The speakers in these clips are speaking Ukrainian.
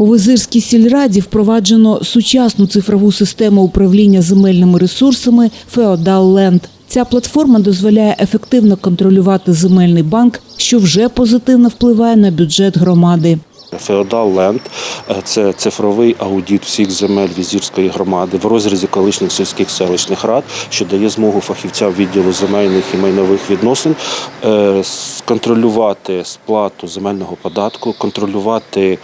У Визирській сільраді впроваджено сучасну цифрову систему управління земельними ресурсами Феодал Ленд. Ця платформа дозволяє ефективно контролювати земельний банк, що вже позитивно впливає на бюджет громади. Феодал Ленд це цифровий аудит всіх земель візірської громади в розрізі колишніх сільських селищних рад, що дає змогу фахівцям відділу земельних і майнових відносин е, контролювати сплату земельного податку, контролювати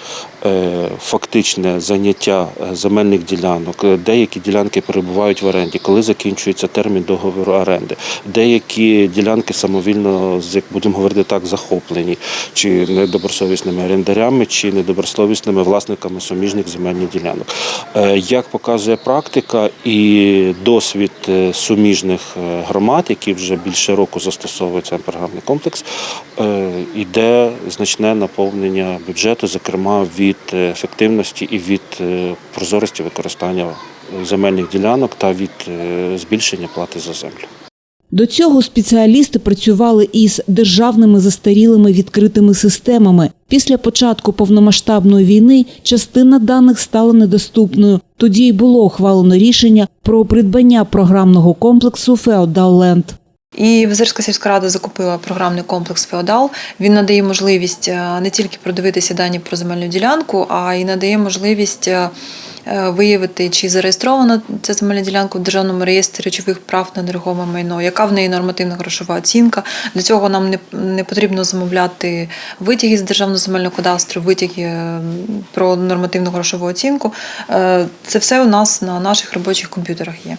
фактичне заняття е, земельних ділянок. Е, Деякі ділянки перебувають в оренді, коли закінчується термін договору оренди. Деякі ділянки самовільно, як будемо говорити так, захоплені чи недобросовісними орендарями, чи недобросовісними власниками суміжних земельних ділянок. Е, Як показує практика і досвід е, суміжних е, громад, які вже більше року застосовують цей програмний комплекс, е, йде значне наповнення бюджету, зокрема від е, ефективності і від е, прозорості використання земельних ділянок та від е, збільшення плати за землю. До цього спеціалісти працювали із державними застарілими відкритими системами. Після початку повномасштабної війни частина даних стала недоступною. Тоді й було ухвалено рішення про придбання програмного комплексу Феодал Ленд. І Визирська сільська рада закупила програмний комплекс Феодал. Він надає можливість е, не тільки продивитися дані про земельну ділянку, а й надає можливість е, е, виявити, чи зареєстрована ця земельна ділянка в державному реєстрі речових прав на нерухоме майно, яка в неї нормативна грошова оцінка. Для цього нам не, не потрібно замовляти витяги з державного земельного кадастру, витяги про нормативну грошову оцінку. Це все у нас на наших робочих комп'ютерах є.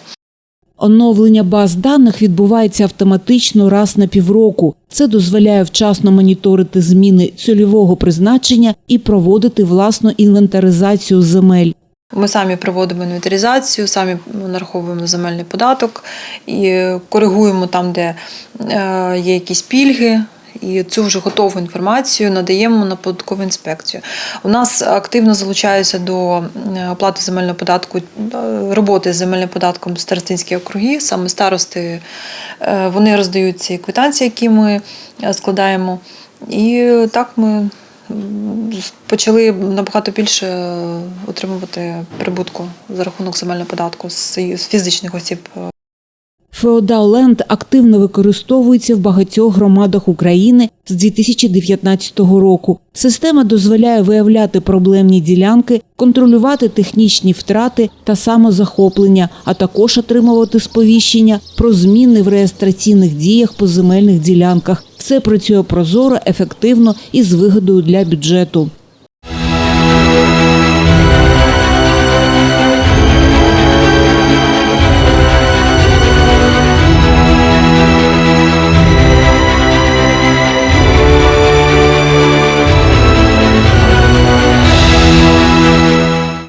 Оновлення баз даних відбувається автоматично раз на півроку. Це дозволяє вчасно моніторити зміни цільового призначення і проводити власну інвентаризацію земель. Ми самі проводимо інвентаризацію, самі нараховуємо земельний податок і коригуємо там, де е, є якісь пільги. І цю вже готову інформацію надаємо на податкову інспекцію. У нас активно залучаються до е, оплати земельного податку е, роботи з земельним податком старостинські округи, саме старости. е, Вони роздають ці квитанції, які ми складаємо. І так ми почали набагато більше отримувати прибутку за рахунок земельного податку з фізичних осіб. Феодал Ленд активно використовується в багатьох громадах України з 2019 року. Система дозволяє виявляти проблемні ділянки, контролювати технічні втрати та самозахоплення, а також отримувати сповіщення про зміни в реєстраційних діях по земельних ділянках. Все працює прозоро, ефективно і з вигодою для бюджету.